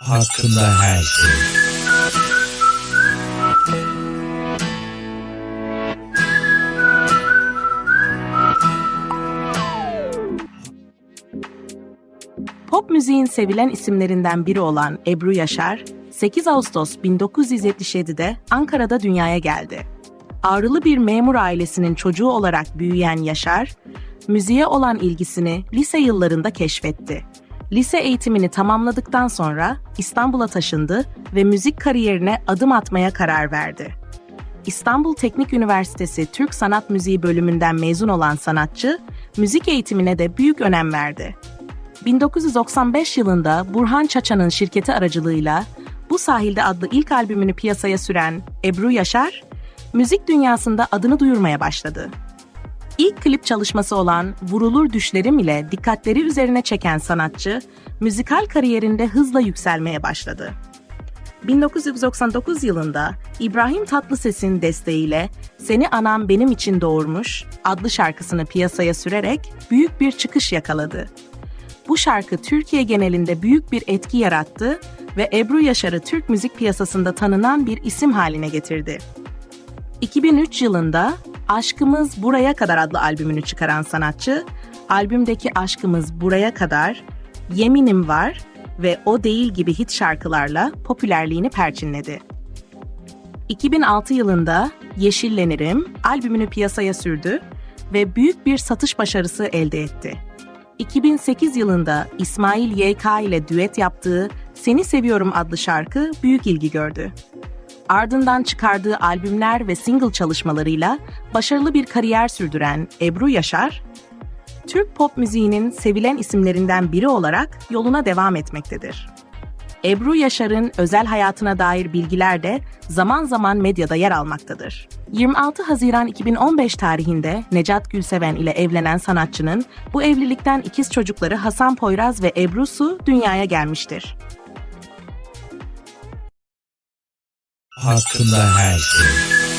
hakkında her şey. Pop müziğin sevilen isimlerinden biri olan Ebru Yaşar, 8 Ağustos 1977'de Ankara'da dünyaya geldi. Ağrılı bir memur ailesinin çocuğu olarak büyüyen Yaşar, müziğe olan ilgisini lise yıllarında keşfetti. Lise eğitimini tamamladıktan sonra İstanbul'a taşındı ve müzik kariyerine adım atmaya karar verdi. İstanbul Teknik Üniversitesi Türk Sanat Müziği bölümünden mezun olan sanatçı, müzik eğitimine de büyük önem verdi. 1995 yılında Burhan Çaça'nın şirketi aracılığıyla Bu Sahilde adlı ilk albümünü piyasaya süren Ebru Yaşar, müzik dünyasında adını duyurmaya başladı. İlk klip çalışması olan Vurulur Düşlerim ile dikkatleri üzerine çeken sanatçı, müzikal kariyerinde hızla yükselmeye başladı. 1999 yılında İbrahim Tatlıses'in desteğiyle Seni Anam Benim İçin Doğurmuş adlı şarkısını piyasaya sürerek büyük bir çıkış yakaladı. Bu şarkı Türkiye genelinde büyük bir etki yarattı ve Ebru Yaşar'ı Türk müzik piyasasında tanınan bir isim haline getirdi. 2003 yılında Aşkımız Buraya Kadar adlı albümünü çıkaran sanatçı, albümdeki Aşkımız Buraya Kadar, Yeminim Var ve O Değil gibi hit şarkılarla popülerliğini perçinledi. 2006 yılında Yeşillenirim albümünü piyasaya sürdü ve büyük bir satış başarısı elde etti. 2008 yılında İsmail YK ile düet yaptığı Seni Seviyorum adlı şarkı büyük ilgi gördü. Ardından çıkardığı albümler ve single çalışmalarıyla başarılı bir kariyer sürdüren Ebru Yaşar, Türk pop müziğinin sevilen isimlerinden biri olarak yoluna devam etmektedir. Ebru Yaşar'ın özel hayatına dair bilgiler de zaman zaman medyada yer almaktadır. 26 Haziran 2015 tarihinde Necat Gülseven ile evlenen sanatçının bu evlilikten ikiz çocukları Hasan Poyraz ve Ebru Su dünyaya gelmiştir. Hakkında her şey.